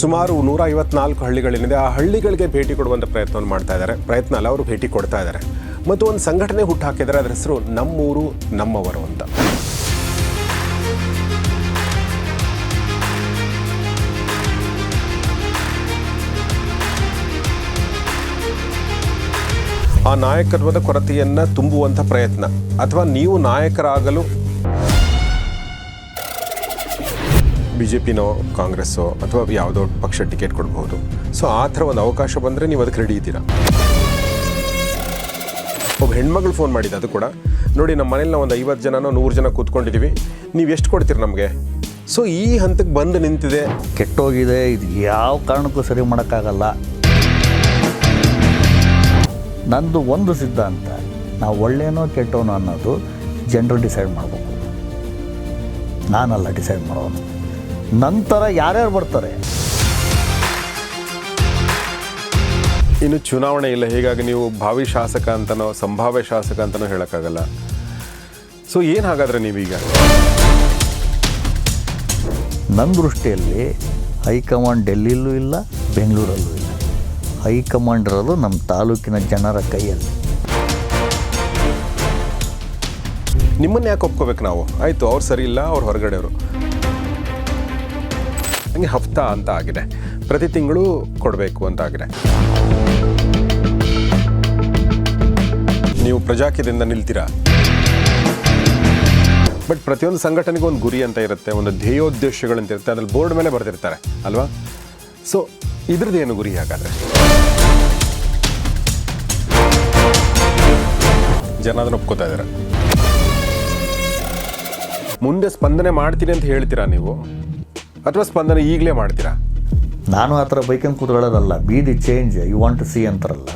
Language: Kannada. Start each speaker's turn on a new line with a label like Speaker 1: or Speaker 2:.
Speaker 1: ಸುಮಾರು ನೂರ ಐವತ್ನಾಲ್ಕು ಹಳ್ಳಿಗಳೇನಿದೆ ಆ ಹಳ್ಳಿಗಳಿಗೆ ಭೇಟಿ ಕೊಡುವಂಥ ಪ್ರಯತ್ನವನ್ನು ಮಾಡ್ತಾ ಇದ್ದಾರೆ. ಪ್ರಯತ್ನ ಅಲ್ಲ, ಅವರು ಭೇಟಿ ಕೊಡ್ತಾ ಇದ್ದಾರೆ. ಮತ್ತು ಒಂದು ಸಂಘಟನೆ ಹುಟ್ಟುಹಾಕಿದ್ದಾರೆ ಅದರ ಹೆಸರು ನಮ್ಮೂರು, ನಮ್ಮವರು ಅಂತ. ಆ ನಾಯಕತ್ವದ ಕೊರತೆಯನ್ನು ತುಂಬುವಂಥ ಪ್ರಯತ್ನ. ಅಥವಾ ನೀವು ನಾಯಕರಾಗಲು ಬಿ ಜೆ ಪಿನೋ ಕಾಂಗ್ರೆಸ್ಸೋ ಅಥವಾ ಯಾವುದೋ ಪಕ್ಷ ಟಿಕೆಟ್ ಕೊಡ್ಬೋದು. ಸೊ, ಆ ಥರ ಒಂದು ಅವಕಾಶ ಬಂದರೆ ನೀವು ಅದಕ್ಕೆ ರೆಡಿ ಇದ್ದೀರಾ? ಒಬ್ಬ ಹೆಣ್ಮಗಳು ಫೋನ್ ಮಾಡಿದ್ದು ಅದು ಕೂಡ. ನೋಡಿ, ನಮ್ಮ ಮನೇಲಿ ನಾವು ಒಂದು ಐವತ್ತು ಜನನೋ, ನೂರು ಜನ ಕೂತ್ಕೊಂಡಿದ್ದೀವಿ. ನೀವು ಎಷ್ಟು ಕೊಡ್ತೀರಿ ನಮಗೆ? ಸೊ, ಈ ಹಂತಕ್ಕೆ ಬಂದು ನಿಂತಿದೆ.
Speaker 2: ಕೆಟ್ಟೋಗಿದೆ. ಇದು ಯಾವ ಕಾರಣಕ್ಕೂ ಸರಿ ಮಾಡೋಕ್ಕಾಗಲ್ಲ. ನಂದು ಒಂದು ಸಿದ್ಧಾಂತ, ನಾವು ಒಳ್ಳೆಯನೋ ಕೆಟ್ಟೋನೋ ಅನ್ನೋದು ಜನರು ಡಿಸೈಡ್ ಮಾಡಬೇಕು. ನಾನಲ್ಲ ಡಿಸೈಡ್ ಮಾಡೋನು. ನಂತರ ಯಾರ್ಯಾರು ಬರ್ತಾರೆ?
Speaker 1: ಇನ್ನು ಚುನಾವಣೆ ಇಲ್ಲ ಹೀಗಾಗಿ ನೀವು ಭಾವಿ ಶಾಸಕ ಅಂತನೋ ಸಂಭಾವ್ಯ ಶಾಸಕ ಅಂತನೋ ಹೇಳೋಕ್ಕಾಗಲ್ಲ. ಸೊ ಏನು ಹಾಗಾದ್ರೆ ನೀವೀಗ?
Speaker 2: ನನ್ನ ದೃಷ್ಟಿಯಲ್ಲಿ ಹೈಕಮಾಂಡ್ ಡೆಲ್ಲಿಲೂ ಇಲ್ಲ ಬೆಂಗಳೂರಲ್ಲೂ ಇಲ್ಲ. ಹೈಕಮಾಂಡ್ ಇರೋದು ನಮ್ಮ ತಾಲೂಕಿನ ಜನರ ಕೈಯಲ್ಲಿ.
Speaker 1: ನಿಮ್ಮನ್ನು ಯಾಕೆ ಒಪ್ಕೋಬೇಕು ನಾವು? ಆಯಿತು ಅವ್ರು ಸರಿ ಇಲ್ಲ ಅವ್ರು ಹೊರಗಡೆಯವರು. ಹಂಗೆ ಹಫ್ತಾ ಅಂತ ಆಗಿದೆ ಪ್ರತಿ ತಿಂಗಳು ಕೊಡಬೇಕು ಅಂತ ಆಗಿದೆ ನೀವು ಪ್ರಜಾಕ್ಯದಿಂದ ನಿಲ್ತೀರಾ? ಬಟ್ ಪ್ರತಿಯೊಂದು ಸಂಘಟನೆಗೂ ಒಂದು ಗುರಿ ಅಂತ ಇರುತ್ತೆ, ಒಂದು ಧ್ಯೇಯೋದ್ದೇಶಗಳಂತ ಇರುತ್ತೆ, ಅದ್ರಲ್ಲಿ ಬೋರ್ಡ್ ಮೇಲೆ ಬರೆದಿರ್ತಾರೆ, ಅಲ್ವಾ? ಸೊ ಇದ್ರದ್ದು ಏನು ಗುರಿ ಹಾಗಾದ್ರೆ? ಜನ ಅದನ್ನ ಒಪ್ಕೋತಾ ಇದ್ದಾರೆ. ಮುಂದೆ ಸ್ಪಂದನೆ ಮಾಡ್ತೀನಿ ಅಂತ ಹೇಳ್ತೀರಾ ನೀವು? ಅಥವಾ ಸ್ಪಂದನೆ ಈಗಲೇ ಮಾಡ್ತೀರಾ?
Speaker 2: ನಾನು ಆ ಥರ ಬೈಕನ್ನು ಕೂತ್ಕೊಳ್ಳೋದಲ್ಲ be the change you want to see ಅಂತಾರಲ್ಲ